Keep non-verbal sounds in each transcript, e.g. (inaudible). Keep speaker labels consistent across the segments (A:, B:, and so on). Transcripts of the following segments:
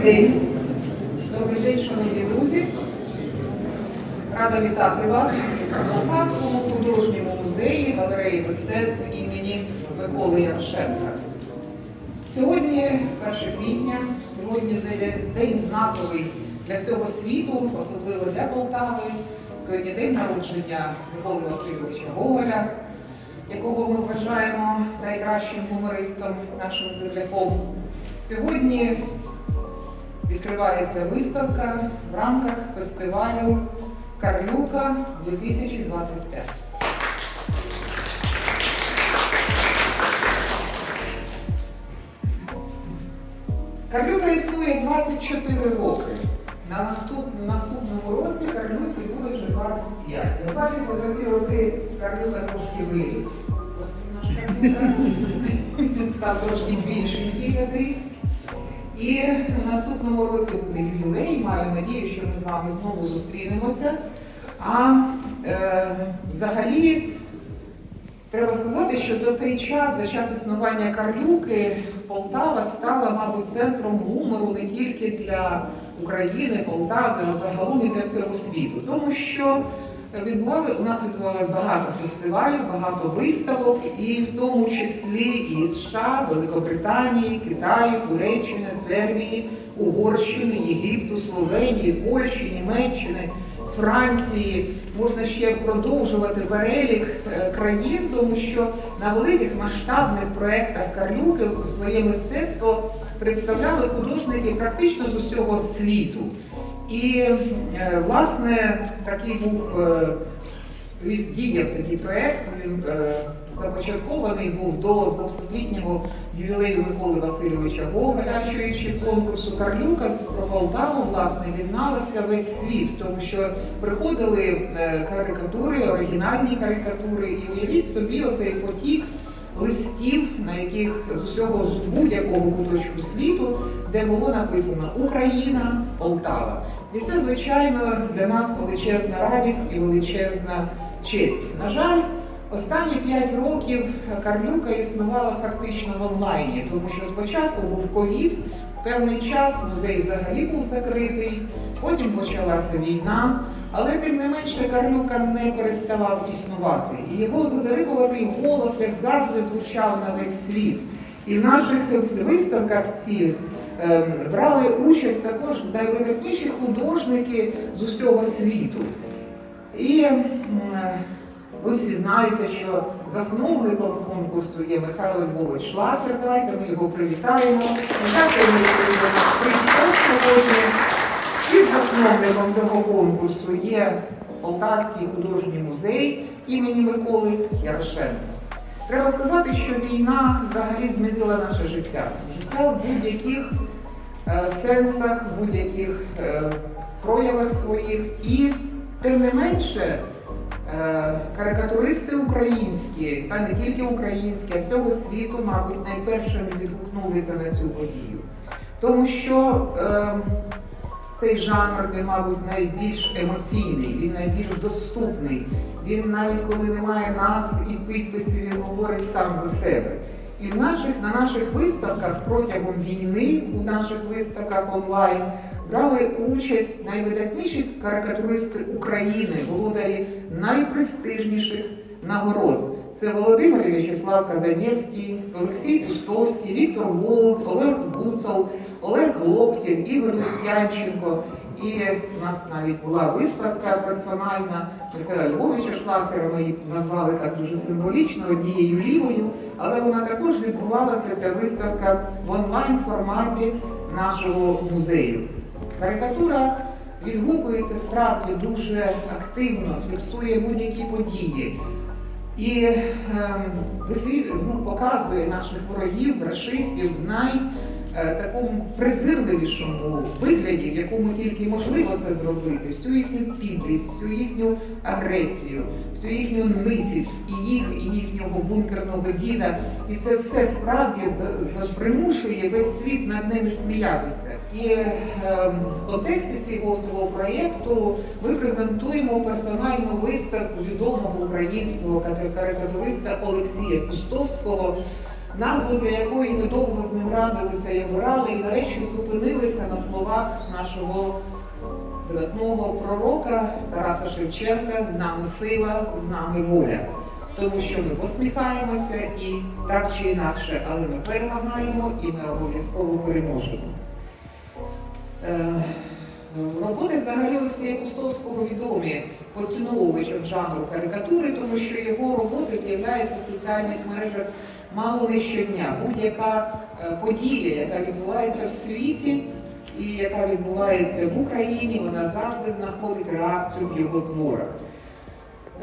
A: день. Добрий день, шановні друзі. Рада вітати вас у Полтавському художньому музеї галереї мистецтв імені Миколи Ярошенка. Сьогодні 1 квітня, сьогодні день знаковий для всього світу, особливо для Полтави. Сьогодні день народження Миколи Васильовича Гоголя, якого ми вважаємо найкращим гумористом, нашим земляком. Сьогодні відкривається виставка в рамках фестивалю Карлюка 2025. Карлюка існує 24 роки. На наступ, наступному році Карлюці буде вже 25. Я бачу, за ці роки Карлюка трошки виріс. Він став трошки більшенький на зріст. І в наступному році буде ювілей. Маю надію, що ми з вами знову зустрінемося. А е, взагалі треба сказати, що за цей час, за час існування Карлюки, Полтава стала, мабуть, центром гумору не тільки для України, Полтави, а загалом і для всього світу. Тому що відбували, у нас відбувалось багато фестивалів, багато виставок, і в тому числі і США, Великобританії, Китаю, Туреччини, Сербії, Угорщини, Єгипту, Словенії, Польщі, Німеччини. Франції можна ще продовжувати перелік е, країн, тому що на великих масштабних проєктах Карлюки своє мистецтво представляли художники практично з усього світу. І е, власне такий був е, діяв такий проєкт. Він е, започаткований був до 200-літнього ювілею Миколи Васильовича Гоголя, чуючи конкурсу Карлюка про Полтаву, власне, дізналася весь світ, тому що приходили е, карикатури, оригінальні карикатури, і уявіть собі оцей потік листів, на яких з усього з будь-якого куточку світу, де було написано Україна, Полтава. І це, звичайно, для нас величезна радість і величезна честь. На жаль, останні п'ять років Карлюка існувала фактично в онлайні, тому що спочатку був ковід, певний час музей взагалі був закритий, потім почалася війна. Але тим не менше Карлюка не переставав існувати. І його задирикуватий голос, як завжди, звучав на весь світ. І в наших виставках ці ем, брали участь також найвидатніші художники з усього світу. І ем, ви всі знаєте, що засновником конкурсу є Михайло Львович Шлафер. Давайте ми його привітаємо. Він сьогодні. Співзасновником цього конкурсу є Полтавський художній музей імені Миколи Ярошенка. Треба сказати, що війна взагалі змінила наше життя. Життя в будь-яких е, сенсах, в будь-яких е, проявах своїх. І тим не менше е, карикатуристи українські, та не тільки українські, а всього світу, мабуть, найпершими відгукнулися на цю подію. Тому що е, цей жанр, він, мабуть, найбільш емоційний, він найбільш доступний. Він навіть коли немає назв і підписів, він говорить сам за себе. І в наших, на наших виставках протягом війни, у наших виставках онлайн, брали участь найвидатніші карикатуристи України, володарі найпрестижніших нагород. Це Володимир В'ячеслав Казанєвський, Олексій Пустовський, Віктор Волк, Олег Гуцал, Олег Лоптєв, Ігор Лук'янченко. І у нас навіть була виставка персональна Михайла Львовича Шлафера, ми її назвали так дуже символічно, однією лівою, але вона також відбувалася ця виставка в онлайн форматі нашого музею. Карикатура відгукується справді дуже активно, фіксує будь-які події. І ем, висвіт, ну, показує наших ворогів, расистів най такому презирливішому вигляді, в якому тільки можливо це зробити, всю їхню підлість, всю їхню агресію, всю їхню ницість і їх, і їхнього бункерного діда. І це все справді примушує весь світ над ними сміятися. І е, в контексті цього свого проєкту ми презентуємо персональну виставку відомого українського карикатуриста Олексія Пустовського. Назву для якої ми довго з ним радилися і обирали, і нарешті зупинилися на словах нашого видатного пророка Тараса Шевченка з нами сила, з нами воля. Тому що ми посміхаємося і так чи інакше, але ми перемагаємо і ми обов'язково переможемо. Е, Роботи взагалі Олексія Кустовського відомі поціновувачам жанру карикатури, тому що його роботи з'являються в соціальних мережах мало не щодня. Будь-яка е, подія, яка відбувається в світі і яка відбувається в Україні, вона завжди знаходить реакцію в його творах.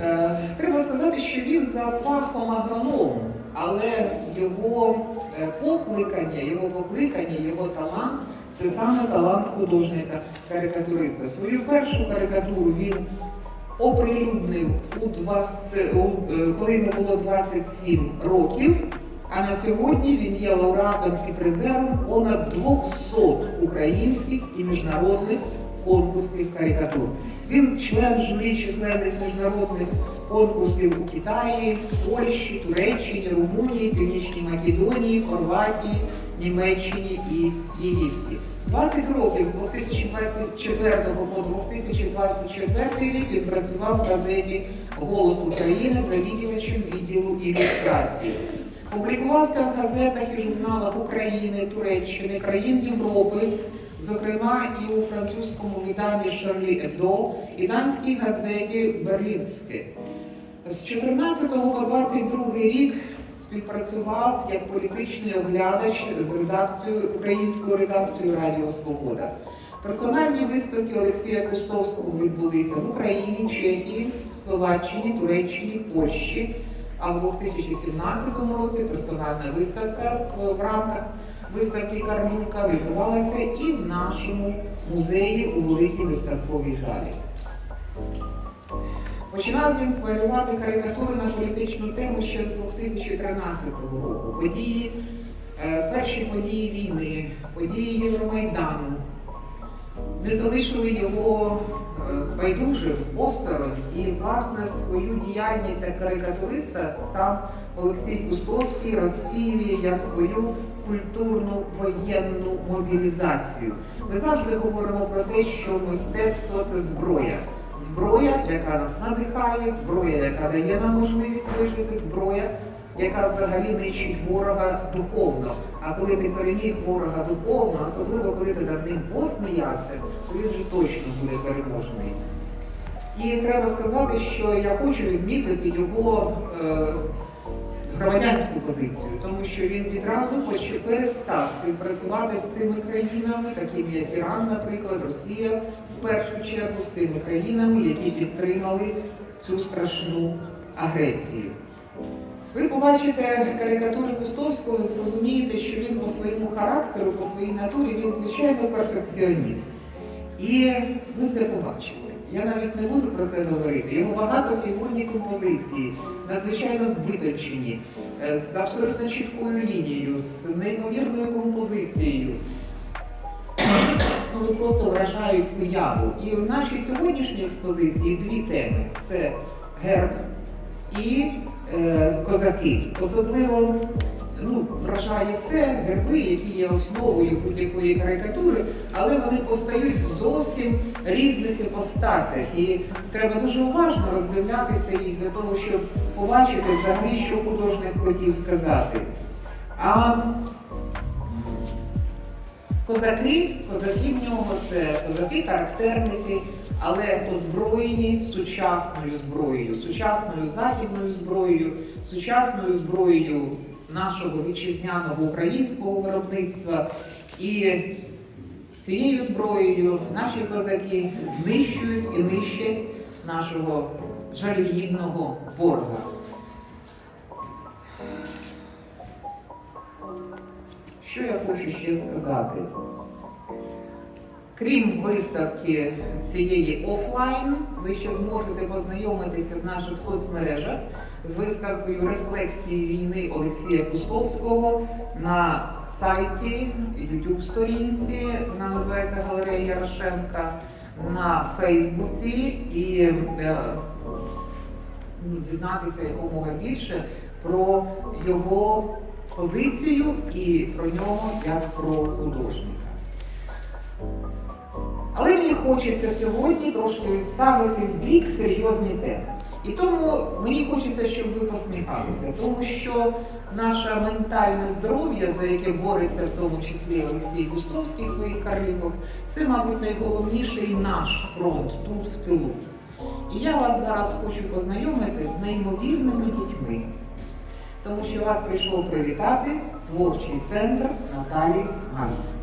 A: Е, Треба сказати, що він за фахом агроном, але його е, покликання, його покликання, його талант це саме талант художника карикатуриста. Свою першу карикатуру він оприлюднив у 20, е, коли йому було 27 років. А на сьогодні він є лауреатом і призером понад 200 українських і міжнародних конкурсів карикатур. Він член журі численних міжнародних конкурсів у Китаї, Польщі, Туреччині, Румунії, Північній Македонії, Хорватії, Німеччині і Єгипті. 20 років з 2024 по 2024 рік він працював в газеті Голос України завідувачем відділу ілюстрації. Публікувався в газетах і журналах України, Туреччини, країн Європи, зокрема і у французькому виданні Шарлі Ебдо і данській газеті Берлінське. З 14 по 22 рік співпрацював як політичний оглядач з редакцією українською редакцією Радіо Свобода. Персональні виставки Олексія Кустовського відбулися в Україні, Чехії, Словаччині, Туреччині, Польщі. А в 2017 році персональна виставка в рамках виставки Карлюка відбувалася і в нашому музеї у великій виставковій залі. Починав він малювати карикатури на політичну тему ще з 2013 року. Події, е, перші події війни, події Євромайдану не залишили його е, байдужим, осторонь і, власне, свою діяльність як карикатуриста сам Олексій Кустовський розцінює як свою культурну воєнну мобілізацію. Ми завжди говоримо про те, що мистецтво це зброя. Зброя, яка нас надихає, зброя, яка дає нам можливість вижити, зброя, яка взагалі нищить ворога духовно. А коли ти переміг ворога духовно, особливо коли ти над ним посміявся, то він вже точно буде переможений. І треба сказати, що я хочу відмітити його е, громадянську позицію, тому що він відразу хоч перестав співпрацювати з тими країнами, такими як Іран, наприклад, Росія, в першу чергу з тими країнами, які підтримали цю страшну агресію. Ви побачите карикатури Кустовського, зрозумієте, що він по своєму характеру, по своїй натурі, він звичайно перфекціоніст. І ви це побачите. Я навіть не буду про це говорити. Його багатофігурні композиції, надзвичайно витончені, е, з абсолютно чіткою лінією, з неймовірною композицією. Ну, просто вражають уяву. І в нашій сьогоднішній експозиції дві теми: це герб і е, козаки. Особливо ну, вражає все герби, які є основою будь-якої карикатури, але вони постають в зовсім різних іпостасях. І треба дуже уважно роздивлятися їх для того, щоб побачити взагалі, що художник хотів сказати. А Козаки, козаки в нього це козаки-характерники, але озброєні сучасною зброєю, сучасною західною зброєю, сучасною зброєю нашого вітчизняного українського виробництва. І цією зброєю наші козаки знищують і нищать нашого жалюгідного ворога. Що я хочу ще сказати? Крім виставки цієї офлайн, ви ще зможете познайомитися в наших соцмережах з виставкою рефлексії війни Олексія Кустовського на сайті, youtube сторінці, вона називається Галерея Ярошенка, на Фейсбуці і е, ну, дізнатися якомога більше про його позицію і про нього як про художника. Але мені хочеться сьогодні трошки відставити в бік серйозні теми. І тому мені хочеться, щоб ви посміхалися, тому що наше ментальне здоров'я, за яке бореться в тому числі Олексій Кустовський в своїх карліках, це, мабуть, найголовніший наш фронт тут в тилу. І я вас зараз хочу познайомити з неймовірними дітьми, тому що вас прийшов привітати творчий центр Наталі Ганна.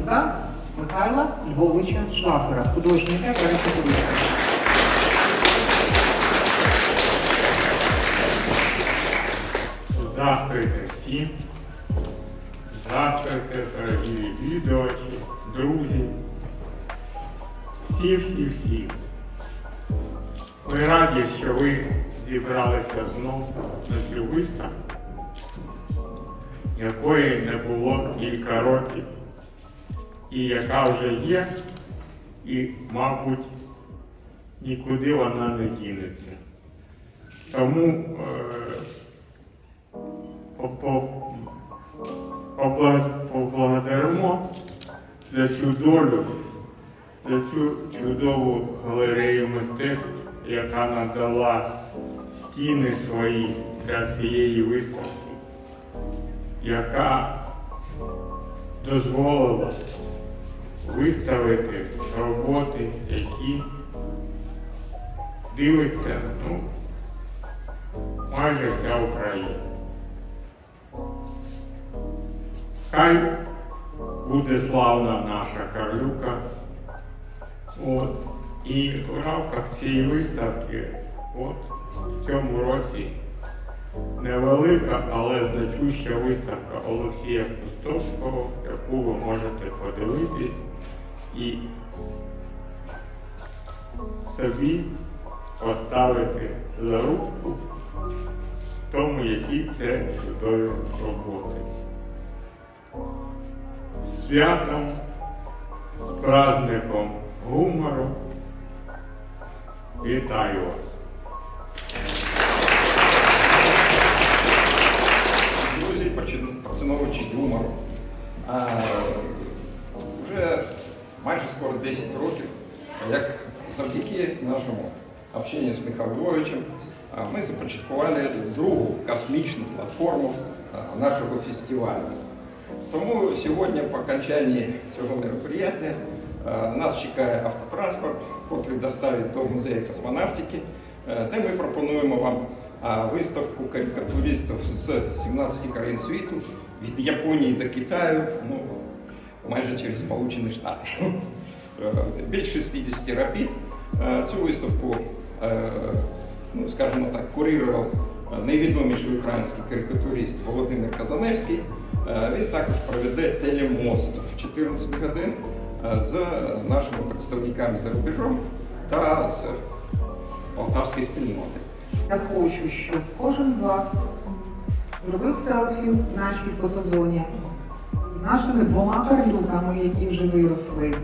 A: Карлюка Михайла Львовича Швахера, художника та рисовика.
B: Здравствуйте всім. Здравствуйте, дорогі відвідувачі, друзі. Всі, всі, всі. Ми раді, що ви зібралися знову на цю виставку, якої не було кілька років, і яка вже є, і, мабуть, нікуди вона не дінеться. Тому е, по- побла- поблагодаримо за цю долю, за цю чудову галерею мистецтв, яка надала стіни свої для цієї виставки, яка дозволила виставити роботи, які дивиться ну, майже вся Україна. Хай буде славна наша Карлюка. От. І в рамках цієї виставки от, в цьому році невелика, але значуща виставка Олексія Кустовського, яку ви можете подивитись і собі поставити зарубку в тому, які це чудові роботи з святом, з праздником гумору. Вітаю вас!
C: Завдяки нашому общенню з Михайлом Львовичем, ми започаткували другу космічну платформу нашого фестивалю. Тому сьогодні по окончанні цього мероприятия нас чекає автотранспорт, який доставить до музею космонавтики, е, де ми пропонуємо вам виставку карикатуристів з 17 країн світу, від Японії до Китаю, ну, майже через Сполучені Штати. (laughs) Е, Більш 60 робіт. Е, Цю виставку, е, ну, скажімо так, курував е, найвідоміший український карикатурист Володимир Казаневський. Е, Він також проведе телемост в 14 годин з нашими представниками за рубежом та з полтавської спільноти.
A: Я хочу, щоб кожен з вас зробив селфі в нашій фотозоні з нашими двома карлюками, які вже виросли.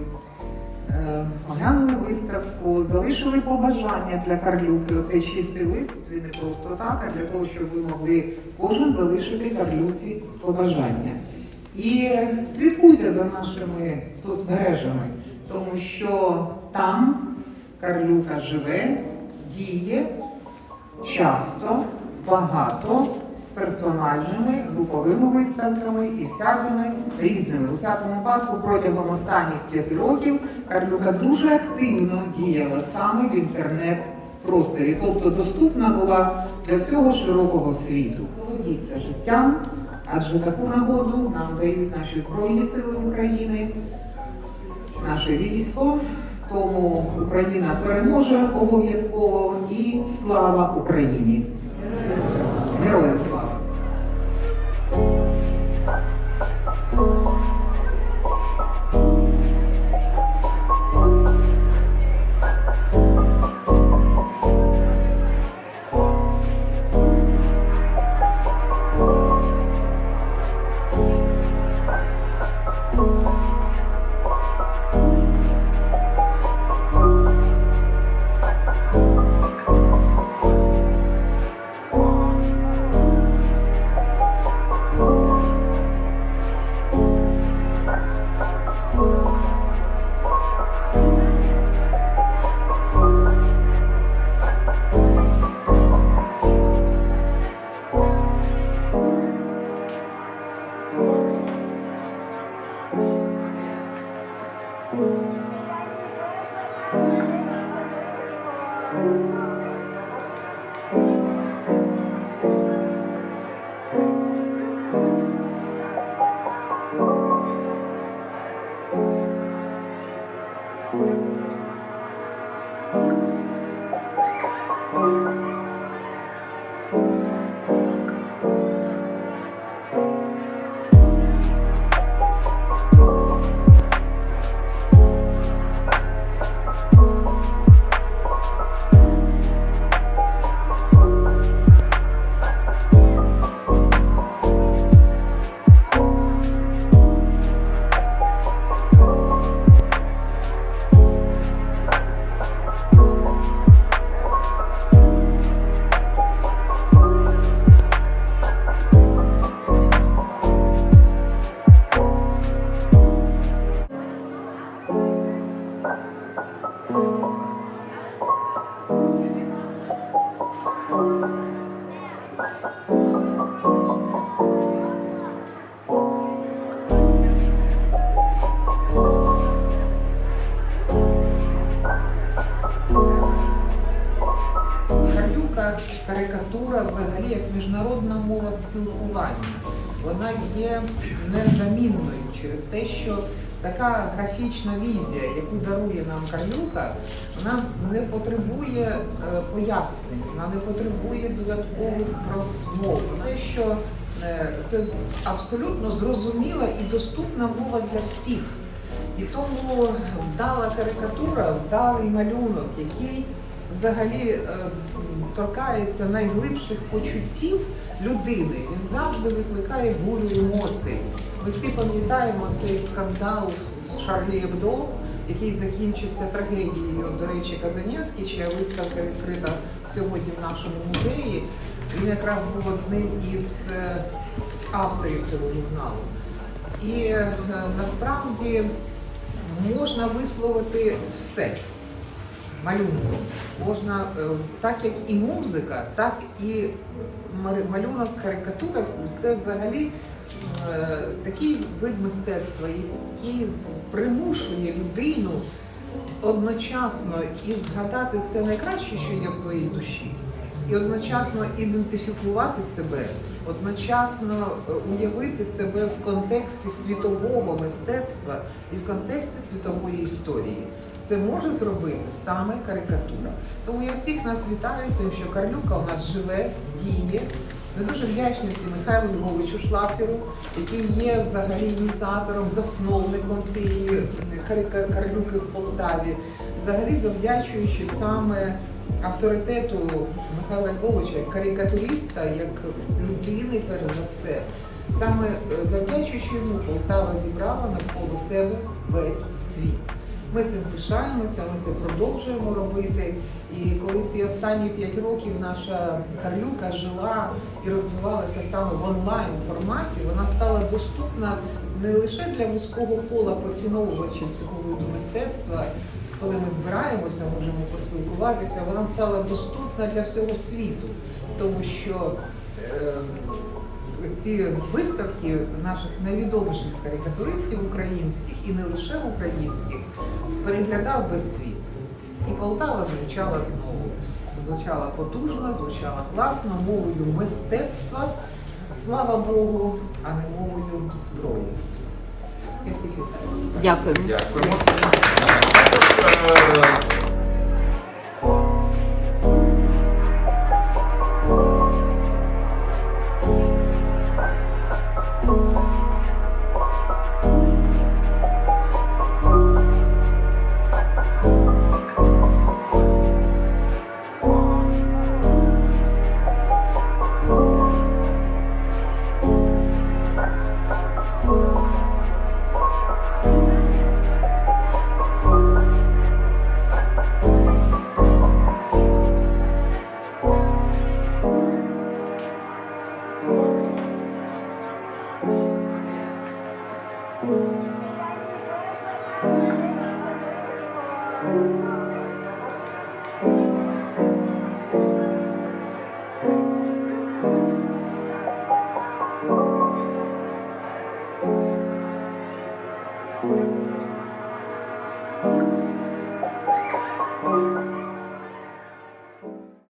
A: Оглянули виставку, залишили побажання для карлюки. Оцей чистий лист, тут він не просто так, а для того, щоб ви могли кожен залишити карлюці побажання. І слідкуйте за нашими соцмережами, тому що там карлюка живе, діє часто, багато, персональними груповими виставками і всякими різними. У всякому випадку протягом останніх п'яти років Карлюка дуже активно діяла саме в інтернет-просторі, тобто доступна була для всього широкого світу. Володіться життям, адже таку нагоду нам дають наші Збройні Сили України, наше військо. Тому Україна переможе обов'язково і слава Україні! Героям слава! Графічна візія, яку дарує нам Карлюка, вона не потребує е, пояснень, вона не потребує додаткових розмов. Те, що е, це абсолютно зрозуміла і доступна мова для всіх. І тому вдала карикатура, вдалий малюнок, який взагалі е, торкається найглибших почуттів людини. Він завжди викликає бурю емоцій. Ми всі пам'ятаємо цей скандал Шарлі Ебдо, який закінчився трагедією. До речі, Казанєвський, чия виставка відкрита сьогодні в нашому музеї. Він якраз був одним із е, авторів цього журналу. І е, насправді можна висловити все малюнком. Можна, е, так як і музика, так і малюнок карикатура це, взагалі такий вид мистецтва, який примушує людину одночасно і згадати все найкраще, що є в твоїй душі, і одночасно ідентифікувати себе, одночасно е, уявити себе в контексті світового мистецтва і в контексті світової історії. Це може зробити саме карикатура. Тому я всіх нас вітаю тим, що Карлюка у нас живе, діє. Ми дуже вдячні всі Михайлу Львовичу Шлаферу, який є взагалі ініціатором, засновником цієї карика- карлюки в Полтаві. Взагалі завдячуючи саме авторитету Михайла Львовича, як карикатуриста, як людини, перш за все. Саме е, завдячуючи йому Полтава зібрала навколо себе весь світ. Ми цим пишаємося, ми це продовжуємо робити. І коли ці останні п'ять років наша Карлюка жила і розвивалася саме в онлайн форматі, вона стала доступна не лише для вузького кола поціновувачів цього виду мистецтва. Коли ми збираємося, можемо поспілкуватися, вона стала доступна для всього світу, тому що е, ці виставки наших найвідоміших карикатуристів українських і не лише українських переглядав весь світ. І Полтава звучала знову. звучала потужно, звучала класно, мовою мистецтва, слава Богу, а не мовою зброї. Я всіх вітаю.
D: Дякую.
C: Дякуємо.